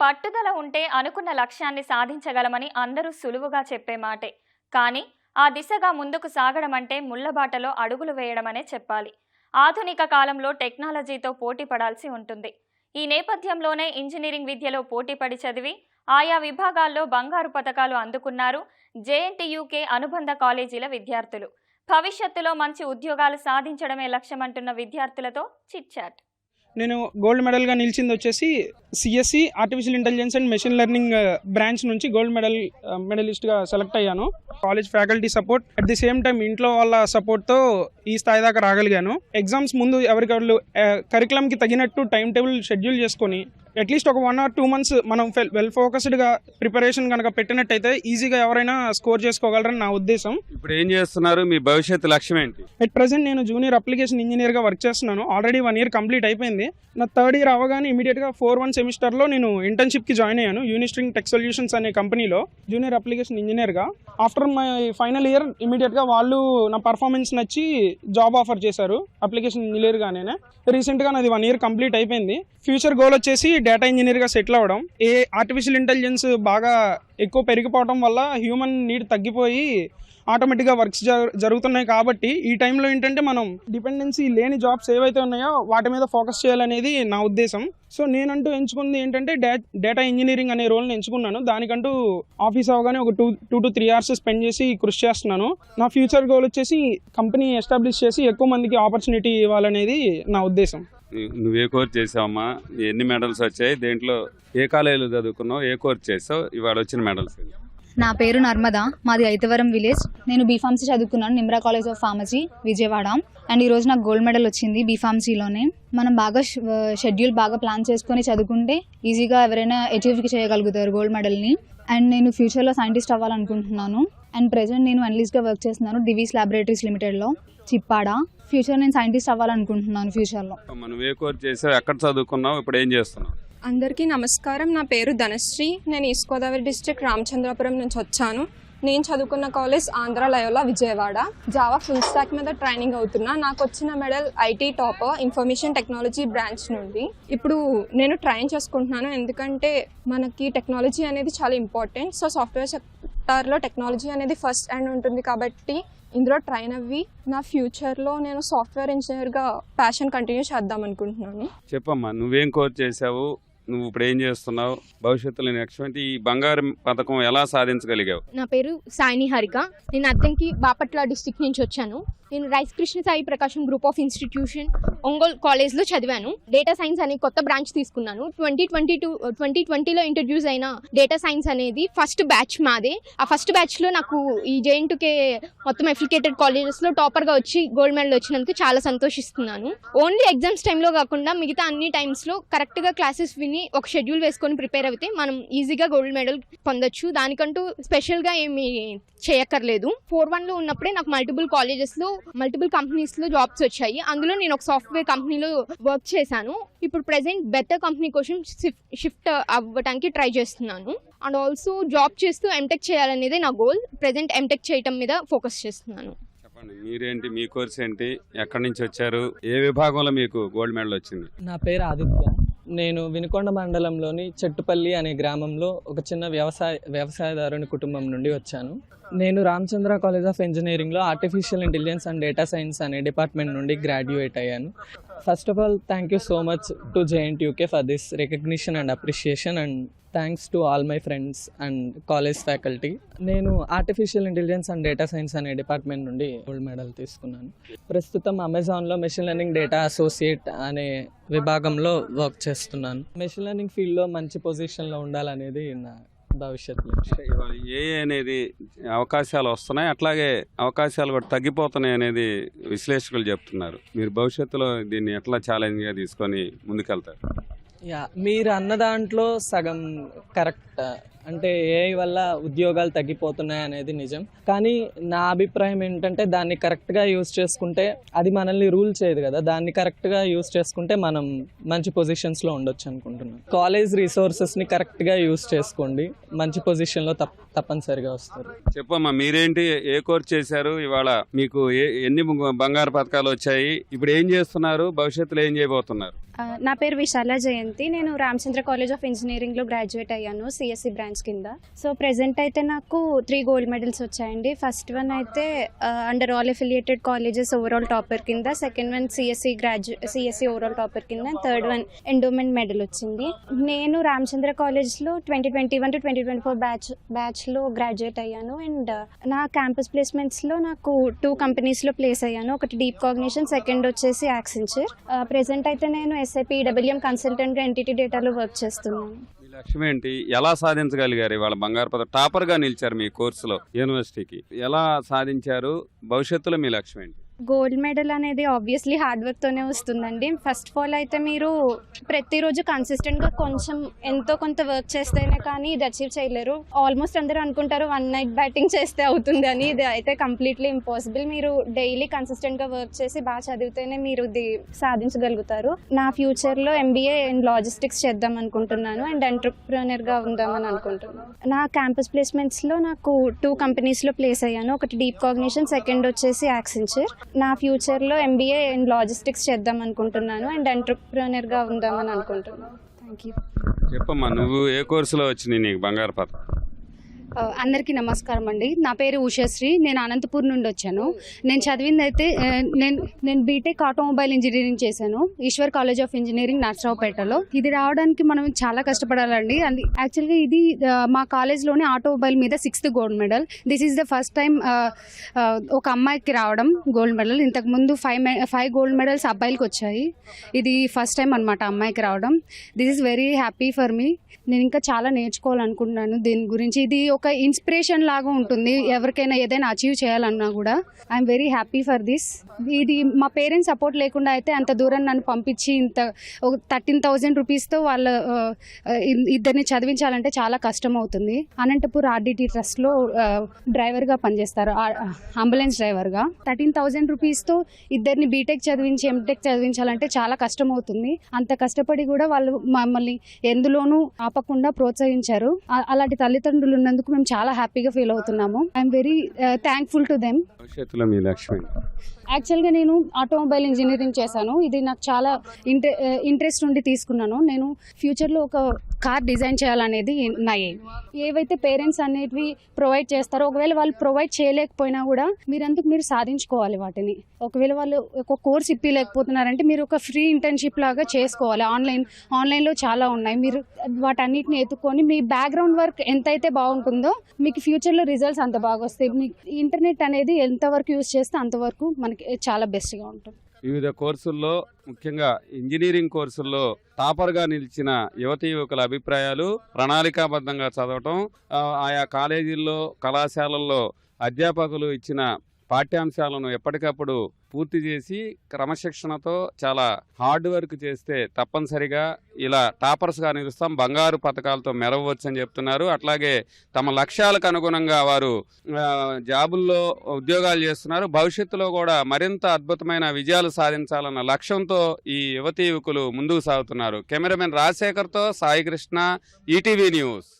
పట్టుదల ఉంటే అనుకున్న లక్ష్యాన్ని సాధించగలమని అందరూ సులువుగా చెప్పే మాటే. కానీ ఆ దిశగా ముందుకు సాగడం అంటే ముళ్ళబాటలో అడుగులు వేయడమనే చెప్పాలి. ఆధునిక కాలంలో టెక్నాలజీతో పోటీ పడాల్సి ఉంటుంది. ఈ నేపథ్యంలోనే ఇంజనీరింగ్ విద్యలో పోటీపడి చదివి ఆయా విభాగాల్లో బంగారు పథకాలు అందుకున్నారు జేఎన్టీయూకే అనుబంధ కాలేజీల విద్యార్థులు. భవిష్యత్తులో మంచి ఉద్యోగాలు సాధించడమే లక్ష్యమంటున్న విద్యార్థులతో చిట్చాట్ నేను గోల్డ్ మెడల్గా నిలిచింది వచ్చేసి CSC artificial intelligence and machine learning branch నుంచి గోల్డ్ మెడల్ uh, మెడలిస్ట్గా సెలెక్ట్ అయ్యాను. College faculty support at the same time ఇంట్లో వాళ్ళ సపోర్ట్తో ఈ స్థాయి దాకా రాగలిగాను. ఎగ్జామ్స్ ముందు ఎవరికెవరు కరికులంకి తగినట్టు టైం టేబుల్ షెడ్యూల్ చేసుకొని అట్లీస్ట్ ఒక వన్ ఆర్ టూ మంత్స్ మనం వెల్ ఫోకస్డ్గా ప్రిపరేషన్ కనుక పెట్టినట్టయితే ఈజీగా ఎవరైనా స్కోర్ చేసుకోగలరని నా ఉద్దేశం. ఇప్పుడు ఏం చేస్తున్నారు? మీ భవిష్యత్తు లక్ష్యం ఏంటి? ఎట్ ప్రజెంట్ నేను జూనియర్ అప్లికేషన్ ఇంజనీర్గా వర్క్ చేస్తున్నాను. ఆల్రెడీ వన్ ఇయర్ కంప్లీట్ అయిపోయింది. నా థర్డ్ ఇయర్ అవగానే ఇమీడియట్గా ఫోర్ వన్ సెమిస్టర్లో నేను ఇంటర్న్షిప్కి జాయిన్ అయ్యాను. యూనిస్ట్రింగ్ టెక్ సొల్యూషన్స్ అనే కంపెనీలో జూనియర్ అప్లికేషన్ ఇంజనీర్గా ఆఫ్టర్ మై ఫైనల్ ఇయర్ ఇమీడియట్గా వాళ్ళు నా పర్ఫార్మెన్స్ నచ్చి జాబ్ ఆఫర్ చేశారు. అప్లికేషన్ ఇంజనీర్గానే రీసెంట్గా నాది వన్ ఇయర్ కంప్లీట్ అయిపోయింది. ఫ్యూచర్ గోల్ వచ్చేసి డేటా ఇంజనీర్గా సెటిల్ అవ్వడం. ఏ ఆర్టిఫిషియల్ ఇంటెలిజెన్స్ బాగా ఎక్కువ పెరిగిపోవడం వల్ల హ్యూమన్ నీడ్ తగ్గిపోయి ఆటోమేటిక్గా వర్క్స్ జరుగుతున్నాయి కాబట్టి ఈ టైంలో ఏంటంటే మనం డిపెండెన్సీ లేని జాబ్స్ ఏవైతే ఉన్నాయో వాటి మీద ఫోకస్ చేయాలనేది నా ఉద్దేశం. సో నేనంటూ ఎంచుకుంది ఏంటంటే డేటా ఇంజనీరింగ్ అనే రోల్ని ఎంచుకున్నాను. దానికంటూ ఆఫీస్ అవగానే ఒక two two to three hours spend చేసి కృషి చేస్తున్నాను. నా ఫ్యూచర్ గోల్ వచ్చేసి కంపెనీ ఎస్టాబ్లిష్ చేసి ఎక్కువ మందికి ఆపర్చునిటీ ఇవ్వాలనేది నా ఉద్దేశం. నువ్వే కోర్స్ చేసావమ్మా? ఎన్ని మెడల్స్ వచ్చాయి? దేంట్లో ఏ కాలేజీలో చదువుకున్నావు? ఏ కోర్స్ చేసావు? ఇవాళ వచ్చిన మెడల్స్ నా పేరు నర్మద. మాది ఐతవరం విలేజ్. నేను బీఫార్మసీ చదువుకున్నాను Nimra college of pharmacy Vijayawada. And ఈరోజు నాకు గోల్డ్ మెడల్ వచ్చింది బీఫార్మసీలోనే మనం బాగా షెడ్యూల్ బాగా ప్లాన్ చేసుకొని చదువుకుంటే ఈజీగా ఎవరైనా అచీవ్ చేయగలుగుతారు గోల్డ్ మెడల్ని. అండ్ నేను ఫ్యూచర్లో సైంటిస్ట్ అవ్వాలనుకుంటున్నాను. అండ్ ప్రెజెంట్ నేను అనలిస్ట్గా వర్క్ చేస్తున్నాను డివీస్ ల్యాబొరేటరీస్ లిమిటెడ్లో చిప్పాడ. ఫ్యూచర్ నేను సైంటిస్ట్ అవ్వాలనుకుంటున్నాను ఫ్యూచర్లో నువ్వే కోర్స్ చేసావు ఎక్కడ చదువుకున్నావు ఇప్పుడు ఏం చేస్తున్నావు? అందరికీ నమస్కారం. నా పేరు ధనశ్రీ. నేను ఈస్ట్ గోదావరి డిస్ట్రిక్ట్ రామచంద్రపురం నుంచి వచ్చాను. నేను చదువుకున్న college Andhra Loyola Vijayawada Java full stack మీద ట్రైనింగ్ అవుతున్నా. నాకు వచ్చిన medal IT top information technology branch నుండి. ఇప్పుడు నేను ట్రైన్ చేసుకుంటున్నాను. ఎందుకంటే మనకి టెక్నాలజీ అనేది చాలా ఇంపార్టెంట్ సో సాఫ్ట్వేర్ సెక్టార్లో టెక్నాలజీ అనేది ఫస్ట్ అండ్ ఉంటుంది కాబట్టి ఇందులో ట్రైన్ అవ్వి నా ఫ్యూచర్లో నేను సాఫ్ట్వేర్ ఇంజనీర్గా ప్యాషన్ కంటిన్యూ చేద్దాం అనుకుంటున్నాను. చెప్పమ్మా నువ్వేం కోర్స్ చేసావు? నువ్వు ఇప్పుడు ఏం చేస్తున్నావు? భవిష్యత్తులో నెక్స్ట్ ఈ బంగారం పథకం ఎలా సాధించగలిగావు? నా పేరు సాయిని హరిక. నేను అద్దంకి బాపట్ల డిస్టిక్ నుంచి వచ్చాను. నేను rise Krishna Sai Prakasam group of institution Ongole కాలేజ్లో చదివాను. డేటా సైన్స్ అనే కొత్త బ్రాంచ్ తీసుకున్నాను. ట్వంటీ ట్వంటీ టూ ట్వంటీ ట్వంటీలో ఇంట్రడ్యూస్ అయిన డేటా సైన్స్ అనేది ఫస్ట్ బ్యాచ్ మాదే. ఆ ఫస్ట్ బ్యాచ్లో నాకు ఈ జేఎన్టుకే మొత్తం అఫిలికేటెడ్ కాలేజెస్లో టాపర్గా వచ్చి గోల్డ్ మెడల్ వచ్చినందుకు చాలా సంతోషిస్తున్నాను. ఓన్లీ ఎగ్జామ్స్ టైంలో కాకుండా మిగతా అన్ని టైమ్స్లో కరెక్ట్గా క్లాసెస్ విని ఒక షెడ్యూల్ వేసుకొని ప్రిపేర్ అయితే మనం ఈజీగా గోల్డ్ మెడల్ పొందొచ్చు. దానికంటూ స్పెషల్గా ఏమి చేయక్కర్లేదు. ఫోర్ వన్లో ఉన్నప్పుడే నాకు మల్టిపుల్ కాలేజెస్లో మల్టిపుల్ కంపెనీస్లో జాబ్స్ వచ్చాయి. అందులో నేను ఒక సాఫ్ట్వేర్ కంపెనీలో వర్క్ చేశాను. ఇప్పుడు ప్రెసెంట్ బెటర్ కంపెనీ కోసం షిఫ్ట్ అవ్వడానికి ట్రై చేస్తున్నాను. అండ్ ఆల్సో జాబ్ చేస్తూ ఎంటెక్ చేయాలనేదే నా గోల్ ప్రెసెంట్ ఎంటెక్ చేయటం మీద ఫోకస్ చేస్తున్నాను. చెప్పండి మీరేంటి మీ కోర్స్ ఏంటి ఎక్కడి నుంచి వచ్చారు ఏ విభాగంలో మీకు గోల్డ్ మెడల్ వచ్చింది? నా పేరు ఆదిత్య. నేను వినుకొండ మండలంలోని చెట్టుపల్లి అనే గ్రామంలో ఒక చిన్న వ్యవసాయ వ్యవసాయదారుని కుటుంబం నుండి వచ్చాను. నేను రామచంద్ర కాలేజ్ ఆఫ్ ఇంజనీరింగ్లో artificial intelligence and data science అనే డిపార్ట్మెంట్ నుండి గ్రాడ్యుయేట్ అయ్యాను. First of all thank you so much to JNTUK for this recognition and appreciation and thanks to all my friends and college faculty నేను artificial intelligence and data science అనే department నుండి gold medal తీసుకున్నాను. ప్రస్తుతం అమెజాన్లో machine learning data associate అనే విభాగంలో work చేస్తున్నాను. Machine learning ఫీల్డ్లో మంచి పొజిషన్లో ఉండాలనేది నా భవిష్యత్ లక్ష్యం. ఏ అనేది అవకాశాలు వస్తున్నాయి. అట్లాగే అవకాశాలు కూడా తగ్గిపోతున్నాయి అనేది విశ్లేషకులు చెప్తున్నారు. మీరు భవిష్యత్తులో దీన్ని ఎట్లా ఛాలెంజ్గా తీసుకొని ముందుకెళ్తారు? యా మీరు అన్న దాంట్లో సగం కరెక్ట్. అంటే ఏఐ వల్ల ఉద్యోగాలు తగ్గిపోతున్నాయి అనేది నిజం. కానీ నా అభిప్రాయం ఏంటంటే దాన్ని కరెక్ట్గా యూస్ చేసుకుంటే అది మనల్ని రూల్ చేయదు కదా. దాన్ని కరెక్ట్గా యూస్ చేసుకుంటే మనం మంచి పొజిషన్స్లో ఉండొచ్చు అనుకుంటున్నాను కాలేజ్ రిసోర్సెస్ని కరెక్ట్గా యూస్ చేసుకోండి. మంచి పొజిషన్లో తప్ప తప్పనిసరిగా వస్తారు. చెప్పమ్మా మీరేంటి ఏ కోర్స్ చేశారు? ఇవాళ మీకు ఏ ఎన్ని బంగారు పథకాలు వచ్చాయి? ఇప్పుడు ఏం చేస్తున్నారు? భవిష్యత్తులో ఏం చేయబోతున్నారు? నా పేరు విశాల జయంతి. నేను రామచంద్ర కాలేజ్ ఆఫ్ ఇంజనీరింగ్లో గ్రాడ్యుయేట్ అయ్యాను సిఎస్సి బ్రాంచ్ కింద. సో ప్రెజెంట్ అయితే నాకు త్రీ గోల్డ్ మెడల్స్ వచ్చాయండి. ఫస్ట్ వన్ అయితే under all affiliated colleges overall topper కింద second one CSC gradu CSC overall topper కింద థర్డ్ వన్ ఎండోమెంట్ మెడల్ వచ్చింది. నేను రామచంద్ర కాలేజ్లో twenty twenty one to twenty twenty four batch బ్యాచ్లో గ్రాడ్యుయేట్ అయ్యాను. And నా క్యాంపస్ ప్లేస్మెంట్స్లో నాకు టూ కంపెనీస్లో ప్లేస్ అయ్యాను. ఒకటి డీప్ కాగ్నిషన్ సెకండ్ వచ్చేసి యాక్సెంచర్ ప్రెసెంట్ అయితే నేను పీడబిలీ కన్సల్టెంట్గా ఎన్టీటీ డేటాలో వర్క్ చేస్తున్నాను మీ లక్ష్యం ఏంటి? ఎలా సాధించగలిగారు ఇవాళ బంగారు పదార్ టాపర్గా నిలిచారు మీ కోర్సులో యూనివర్సిటీకి. ఎలా సాధించారు? భవిష్యత్తులో మీ లక్ష్యం ఏంటి? గోల్డ్ మెడల్ అనేది ఆబ్వియస్లీ హార్డ్ వర్క్తోనే వస్తుందండి. ఫస్ట్ ఆఫ్ ఆల్ అయితే మీరు ప్రతిరోజు కన్సిస్టెంట్గా కొంచెం ఎంతో కొంత వర్క్ చేస్తేనే కానీ ఇది అచీవ్ చేయలేరు. ఆల్మోస్ట్ అందరూ అనుకుంటారు వన్ నైట్ బ్యాటింగ్ చేస్తే అవుతుంది అని. ఇది అయితే కంప్లీట్లీ ఇంపాసిబుల్ మీరు డైలీ కన్సిస్టెంట్గా వర్క్ చేసి బాగా చదివితేనే మీరు ఇది సాధించగలుగుతారు. నా ఫ్యూచర్లో ఎంబీఏ ఇన్ లాజిస్టిక్స్ చేద్దాం అనుకుంటున్నాను. అండ్ ఎంటర్ప్రీనర్గా ఉందామని అనుకుంటున్నాను. నా క్యాంపస్ ప్లేస్మెంట్స్లో నాకు టూ కంపెనీస్లో ప్లేస్ అయ్యాను. ఒకటి డీప్ కాగ్నిషన్ సెకండ్ వచ్చేసి యాక్సెంచర్ నా ఫ్యూచర్లో ఎంబీఏ ఇన్ లాజిస్టిక్స్ చేద్దాం అనుకుంటున్నాను. అండ్ ఎంటర్ప్రినర్గా ఉందామని అనుకుంటున్నాను. థ్యాంక్ యూ చెప్పమ్మా నువ్వు ఏ కోర్సులో వచ్చినాయి నీకు బంగారు పదకం ఆ, అందరికీ నమస్కారం అండి. నా పేరు ఉషశ్రీ. నేను అనంతపూర్ నుండి వచ్చాను. నేను చదివింది అయితే నేను నేను బీటెక్ ఆటోమొబైల్ ఇంజనీరింగ్ చేశాను. ఈశ్వర్ కాలేజ్ ఆఫ్ ఇంజనీరింగ్ నర్సరావుపేటలో. ఇది రావడానికి మనం చాలా కష్టపడాలండి. అండ్ యాక్చువల్గా ఇది మా కాలేజ్లోనే ఆటోమొబైల్ మీద sixth gold medal. This is the first time ఒక అమ్మాయికి రావడం గోల్డ్ మెడల్. ఇంతకుముందు ఫైవ్ ఫైవ్ గోల్డ్ మెడల్స్ అబ్బాయిలకి వచ్చాయి. ఇది ఫస్ట్ టైం అనమాట అమ్మాయికి రావడం. This is very happy for me. నేను ఇంకా చాలా నేర్చుకోవాలనుకుంటున్నాను దీని గురించి. ఇది ఒక ఇన్స్పిరేషన్ లాగా ఉంటుంది. ఎవరికైనా ఏదైనా అచీవ్ చేయాలన్నా కూడా. I'm very happy for this ఇది మా పేరెంట్స్ సపోర్ట్ లేకుండా అయితే అంత దూరం నన్ను పంపించి ఇంత ఒక థర్టీన్ థౌజండ్ రూపీస్తో వాళ్ళ ఇ- ఇద్దరిని చదివించాలంటే చాలా కష్టం అవుతుంది. అనంతపూర్ ఆర్డిటీ ట్రస్ట్లో డ్రైవర్గా పనిచేస్తారు. అంబులెన్స్ డ్రైవర్గా థర్టీన్ థౌజండ్ రూపీస్తో ఇద్దరిని బీటెక్ చదివించి ఎంటెక్ చదివించాలంటే చాలా కష్టం అవుతుంది. అంత కష్టపడి కూడా వాళ్ళు మమ్మల్ని ఎందులోనూ ఆపకుండా ప్రోత్సహించారు. అలాంటి తల్లిదండ్రులు ఉన్నందుకు మేము చాలా హ్యాపీగా ఫీల్ అవుతున్నాము. I'm very thankful to them భవిష్యత్తులో మీ యాక్చువల్గా నేను ఆటోమొబైల్ ఇంజనీరింగ్ చేశాను. ఇది నాకు చాలా ఇంట్రె ఇంట్రెస్ట్ ఉండి తీసుకున్నాను. నేను ఫ్యూచర్లో ఒక కార్ డిజైన్ చేయాలనేది నా ఎయిమ్ ఏవైతే పేరెంట్స్ అనేటివి ప్రొవైడ్ చేస్తారో ఒకవేళ వాళ్ళు ప్రొవైడ్ చేయలేకపోయినా కూడా మీరందుకు మీరు సాధించుకోవాలి వాటిని? ఒకవేళ వాళ్ళు ఒక కోర్స్ ఇప్పలేకపోతున్నారంటే మీరు ఒక ఫ్రీ ఇంటర్న్షిప్ లాగా చేసుకోవాలి. ఆన్లైన్ ఆన్లైన్లో చాలా ఉన్నాయి. మీరు వాటన్నిటిని ఎత్తుకొని మీ బ్యాక్గ్రౌండ్ వర్క్ ఎంతైతే బాగుంటుందో మీకు ఫ్యూచర్లో రిజల్ట్స్ అంత బాగా వస్తాయి. మీకు ఇంటర్నెట్ అనేది ఎంతవరకు యూస్ చేస్తే అంతవరకు మనకి చాలా బెస్ట్గా ఉంటుంది. వివిధ కోర్సుల్లో ముఖ్యంగా ఇంజనీరింగ్ కోర్సుల్లో టాపర్గా నిలిచిన యువతి యువకుల అభిప్రాయాలు ప్రణాళికాబద్ధంగా చదవటం ఆయా కాలేజీల్లో కళాశాలల్లో అధ్యాపకులు ఇచ్చిన పాఠ్యాంశాలను ఎప్పటికప్పుడు పూర్తి చేసి క్రమశిక్షణతో చాలా హార్డ్ వర్క్ చేస్తే తప్పనిసరిగా ఇలా టాపర్స్గా నిలుస్తాం. బంగారు పథకాలతో మెరవచ్చు అని చెప్తున్నారు. అట్లాగే తమ లక్ష్యాలకు అనుగుణంగా వారు జాబుల్లో ఉద్యోగాలు చేస్తున్నారు. భవిష్యత్తులో కూడా మరింత అద్భుతమైన విజయాలు సాధించాలన్న లక్ష్యంతో ఈ యువతీ యువకులు ముందుకు సాగుతున్నారు. కెమెరామెన్ రాజశేఖర్తో సాయికృష్ణ ఈటీవీ న్యూస్.